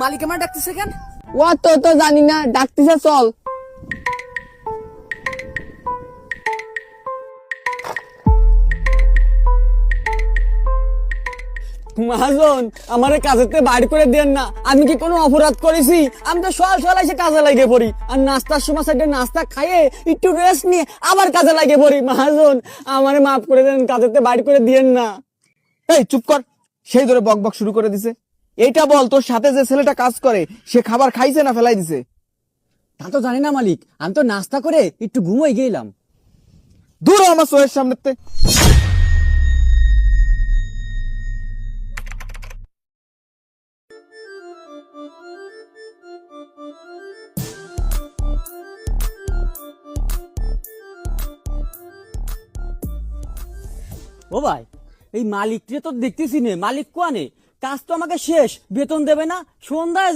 মালিক আমার ডাকতেছে কেন? ও তো তো জানি না। ডাকতেছে চল। মহাজন আমারে কাজেতে বাড়ি করে দেন না। আমি কি কোনো অপরাধ করেছি? আমি তো সকাল সকাল এসে কাজে লাগে পড়ি। আর নাস্তার সময় সাইডে নাস্তা খাইয়ে একটু রেস্ট নিয়ে আবার কাজে লাগে পড়ি। মহাজন আমারে মাফ করে দেন কাজেতে বাড়ি করে দিয়েন না। এই চুপ কর। সেই ধরে বক বক শুরু করে দিছে। এইটা বল তোর সাথে যে ছেলেটা কাজ করে সে খাবার খাইছে না ফেলাই দিছে? তা তো জানি না মালিক। আমি তো নাস্তা করে একটু ঘুমোই গেলাম। দূর হ আমার চোখের সামনেতে ও ভাই এই মালিককে তো দেখতেছি নে। মালিক কোয়ানে? কাজ তো আমাকে শেষ বেতন দেবে না সন্ধ্যায়